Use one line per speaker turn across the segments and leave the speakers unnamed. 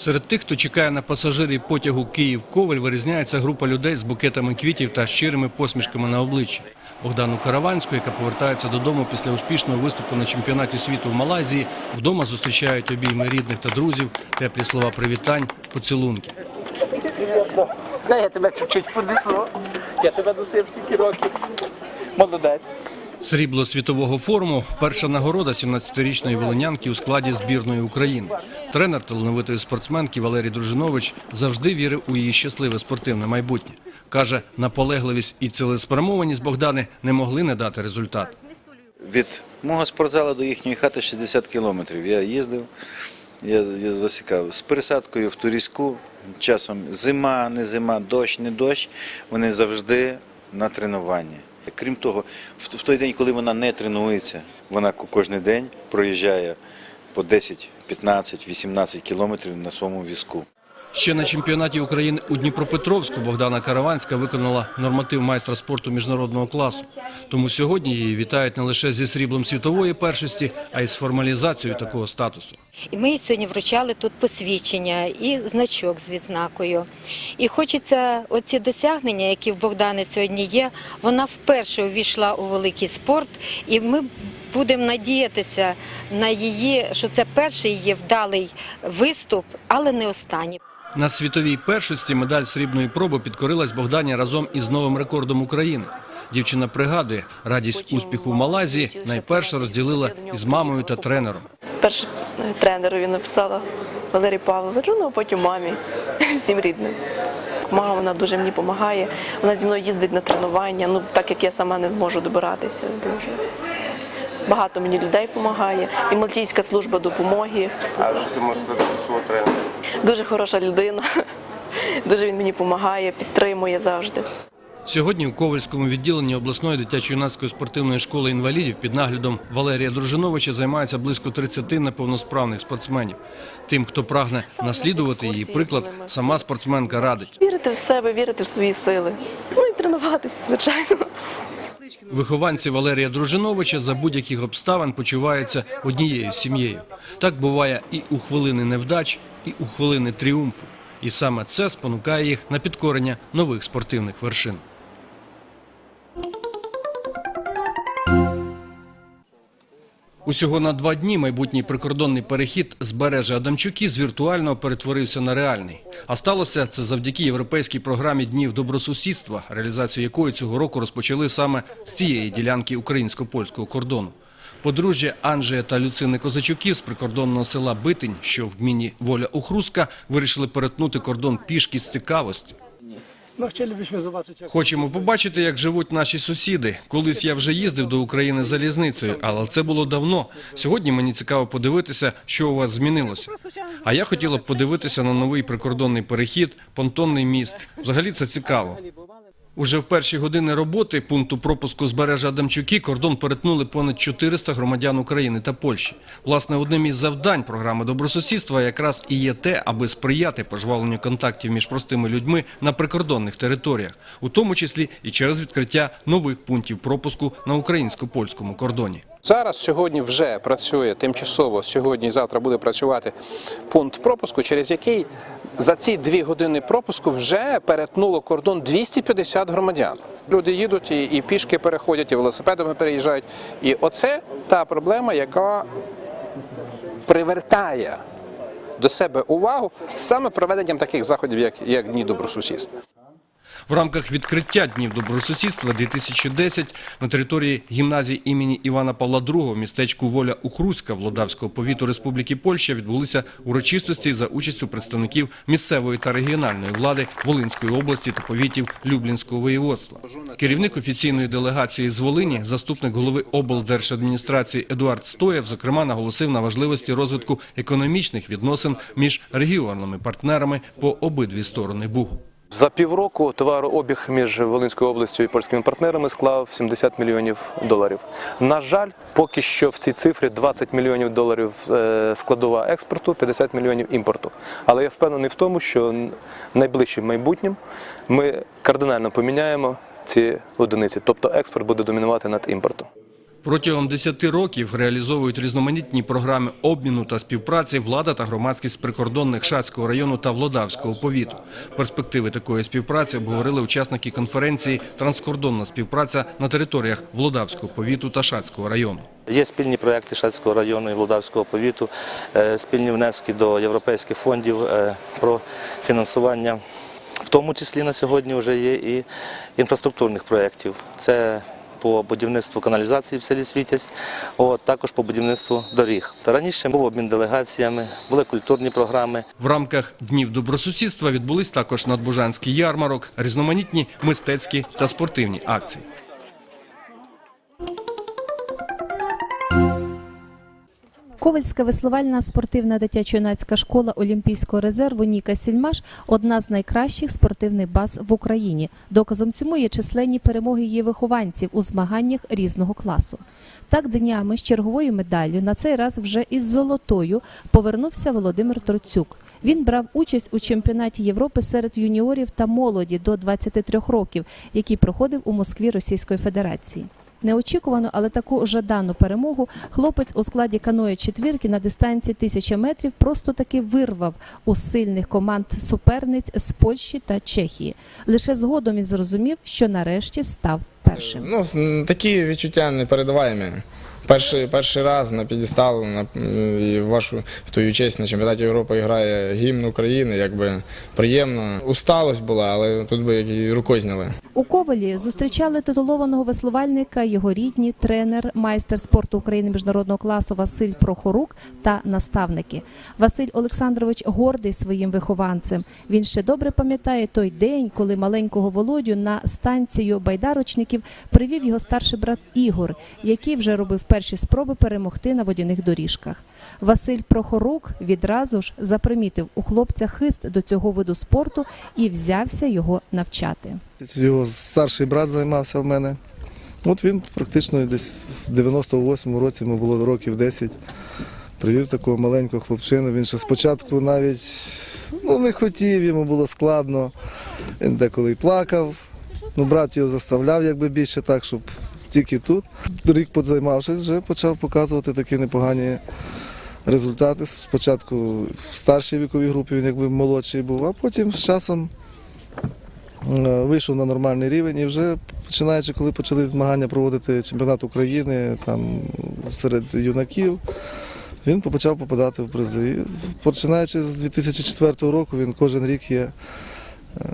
Серед тих, хто чекає на пасажирів потягу Київ-Ковель, вирізняється група людей з букетами квітів та щирими посмішками на обличчі. Богдану Караванську, яка повертається додому після успішного виступу на чемпіонаті світу в Малайзії, вдома зустрічають обійми рідних та друзів, теплі слова привітань, поцілунки.
Я тебе чуть-чуть понесу. Я тебе носив стільки років. Молодець.
Срібло світового форуму – перша нагорода 17-річної волинянки у складі збірної України. Тренер талановитої спортсменки Валерій Дружинович завжди вірив у її щасливе спортивне майбутнє. Каже, наполегливість і цілеспрямованість Богдани не могли не дати результат.
Від мого спортзалу до їхньої хати 60 кілометрів. Я їздив, я, засікав з пересадкою в Турійську. Часом зима, не зима, дощ, не дощ. Вони завжди на тренуванні. Крім того, в, той день, коли вона не тренується, вона кожен день проїжджає по 10, 15, 18 кілометрів на своєму візку.
Ще на чемпіонаті України у Дніпропетровську Богдана Караванська виконала норматив майстра спорту міжнародного класу. Тому сьогодні її вітають не лише зі сріблом світової першості, а й з формалізацією такого статусу.
Ми сьогодні вручали тут посвідчення і значок з відзнакою. І хочеться оці досягнення, які в Богдани сьогодні є, вона вперше увійшла у великий спорт, і ми будемо надіятися на її, що це перший її вдалий виступ, але не останній.
На світовій першості медаль срібної проби підкорилась Богдані разом із новим рекордом України. Дівчина пригадує, радість успіху в Малайзії найперше розділила із мамою та тренером.
Перш тренерові написала Валерій Павлович, ну а потім мамі, всім рідним. Мама вона дуже мені допомагає. Вона зі мною їздить на тренування, ну так як я сама не зможу добиратися. Дуже. Багато мені людей допомагає. І Мальтійська служба допомоги.
А що ти можеш сказати про свого тренера?
Дуже хороша людина. Дуже він мені допомагає, підтримує завжди.
Сьогодні у Ковальському відділенні обласної дитячо-юнацької спортивної школи інвалідів під наглядом Валерія Дружиновича займається близько 30 неповносправних спортсменів. Тим, хто прагне наслідувати її приклад, сама спортсменка радить.
Вірити в себе, вірити в свої сили. Ну і тренуватися, звичайно.
Вихованці Валерія Дружиновича за будь-яких обставин почуваються однією сім'єю. Так буває і у хвилини невдач, і у хвилини тріумфу. І саме це спонукає їх на підкорення нових спортивних вершин. Усього на два дні майбутній прикордонний перехід з бережа Адамчуки з віртуального перетворився на реальний. А сталося це завдяки європейській програмі Днів добросусідства, реалізацію якої цього року розпочали саме з цієї ділянки українсько-польського кордону. Подружжя Анджея та Люцини Козачуків з прикордонного села Битинь, що в гміні Воля Охруска, вирішили перетнути кордон пішки з цікавості.
Zobaczyć,
Хочемо побачити, як живуть наші сусіди. Колись я вже їздив до України залізницею, але це було давно. Сьогодні мені цікаво подивитися, що у вас змінилося. А я хотіла б подивитися на новий прикордонний перехід, понтонний міст. Взагалі це цікаво. Уже в перші години роботи пункту пропуску з бережа Адамчуки кордон перетнули понад 400 громадян України та Польщі. Власне, одним із завдань програми добросусідства якраз і є те, аби сприяти пожваленню контактів між простими людьми на прикордонних територіях, у тому числі і через відкриття нових пунктів пропуску на українсько-польському кордоні.
Зараз сьогодні вже працює тимчасово. Сьогодні і завтра буде працювати пункт пропуску, через який за ці дві години пропуску вже перетнуло кордон 250 громадян. Люди їдуть і, і пішки переходять, і велосипедами переїжджають. І оце та проблема, яка привертає до себе увагу саме проведенням таких заходів, як, як Дні добросусідства.
В рамках відкриття Днів добросусідства 2010 на території гімназії імені Івана Павла II в містечку Воля Ухруська Владавського повіту Республіки Польща відбулися урочистості за участю представників місцевої та регіональної влади Волинської області та повітів Люблінського воєводства. Керівник офіційної делегації з Волині, заступник голови облдержадміністрації Едуард Стоєв, зокрема наголосив на важливості розвитку економічних відносин між регіональними партнерами по обидві сторони Бугу.
За півроку товарообіг між Волинською областю і польськими партнерами склав 70 мільйонів доларів. На жаль, поки що в цій цифрі 20 мільйонів доларів е, складова експорту, 50 мільйонів імпорту. Але я впевнений в тому, що найближчим майбутнім ми кардинально поміняємо ці одиниці, тобто експорт буде домінувати над імпортом.
Протягом 10 років реалізовують різноманітні програми обміну та співпраці влада та громадськість прикордонних Шацького району та Влодавського повіту. Перспективи такої співпраці обговорили учасники конференції «Транскордонна співпраця на територіях Влодавського повіту та Шацького району».
Є спільні проекти Шацького району і Володавського повіту, е, спільні внески до європейських фондів е, про фінансування. В тому числі на сьогодні вже є і інфраструктурних проєктів. Це по будівництву каналізації в селі Світязь, от, також по будівництву доріг. Та раніше був обмін делегаціями, були культурні програми.
В рамках Днів добросусідства відбулись також надбужанський ярмарок, різноманітні мистецькі та спортивні акції.
Ковальська веслувальна спортивна дитячо-юнацька школа Олімпійського резерву Ніка Сільмаш одна з найкращих спортивних баз в Україні. Доказом цьому є численні перемоги її вихованців у змаганнях різного класу. Так днями з черговою медаллю, на цей раз вже із золотою, повернувся Володимир Троцюк. Він брав участь у чемпіонаті Європи серед юніорів та молоді до 23 років, який проходив у Москві Російської Федерації. Неочікувано, але таку жадану перемогу хлопець у складі каної четвірки на дистанції тисячі метрів просто таки вирвав у сильних команд суперниць з Польщі та Чехії. Лише згодом він зрозумів, що нарешті став першим.
Ну, такі відчуття непередаваємі. Перший, перший раз на підістал на, вашу в твою честь на чемпіонаті Європи грає гімн України, якби приємно. Усталость була, але тут би як рукою зняли.
У Ковалі зустрічали титулованого веслувальника його рідні, тренер, майстер спорту України міжнародного класу Василь Прохорук та наставники. Василь Олександрович гордий своїм вихованцем. Він ще добре пам'ятає той день, коли маленького Володю на станцію байдарочників привів його старший брат Ігор, який вже робив перші спроби перемогти на водяних доріжках. Василь Прохорук відразу ж запримітив у хлопця хист до цього виду спорту і взявся його навчати.
Його старший брат займався в мене. От він практично десь в 98-му році, йому було років 10, привів такого маленького хлопчину. Він ще спочатку навіть ну, не хотів, йому було складно. Він деколи плакав. Ну, брат його заставляв якби більше так, щоб тільки тут. Рік позаймавшись, вже почав показувати такі непогані результати. Спочатку в старшій віковій групі він якби молодший був, а потім з часом е, вийшов на нормальний рівень і вже починаючи, коли почали змагання проводити чемпіонат України там серед юнаків, він почав попадати в призи. Починаючи з 2004 року, він кожен рік є е,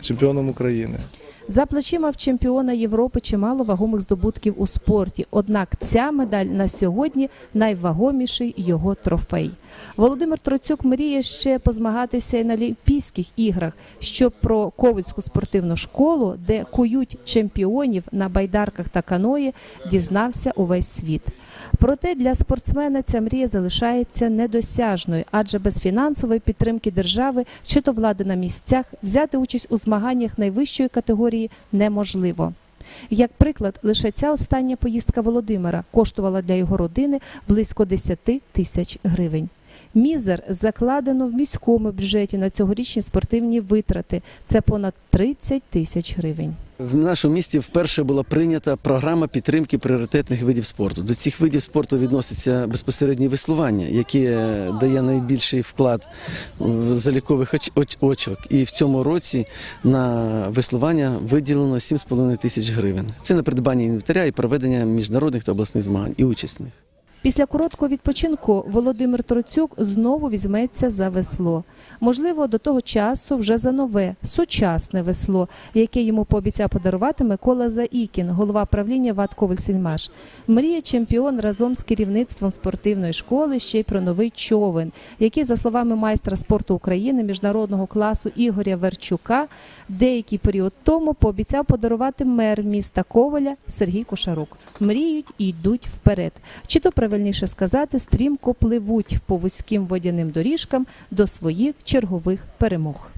чемпіоном України.
За плечима в чемпіона Європи чимало вагомих здобутків у спорті. Однак ця медаль на сьогодні найвагоміший його трофей. Володимир Троцюк мріє ще позмагатися і на Олімпійських іграх, щоб про Ковальську спортивну школу, де кують чемпіонів на байдарках та каної, дізнався увесь світ. Проте для спортсмена ця мрія залишається недосяжною, адже без фінансової підтримки держави чи то влади на місцях взяти участь у змаганнях найвищої категорії неможливо. Як приклад, лише ця остання поїздка Володимира коштувала для його родини близько 10 тисяч гривень. Мізер закладено в міському бюджеті на цьогорічні спортивні витрати. Це понад 30 тисяч гривень.
В нашому місті вперше була прийнята програма підтримки пріоритетних видів спорту. До цих видів спорту відноситься безпосереднє веслування, яке дає найбільший вклад в залікових оч- оч- очок. І в цьому році на веслування виділено 7,5 тисяч гривень. Це на придбання інвентаря і проведення міжнародних та обласних змагань і участь в них.
Після короткого відпочинку Володимир Троцюк знову візьметься за весло. Можливо, до того часу вже за нове сучасне весло, яке йому пообіцяв подарувати Микола Заікін, голова правління ВАТ «Коваль-Сільмаш». Мріє чемпіон разом з керівництвом спортивної школи ще й про новий човен, який, за словами майстра спорту України міжнародного класу Ігоря Верчука, деякий період тому пообіцяв подарувати мер міста Коваля Сергій Кошарук. Мріють і йдуть вперед. Чи то правильніше сказати, стрімко пливуть по вузьким водяним доріжкам до своїх чергових перемог.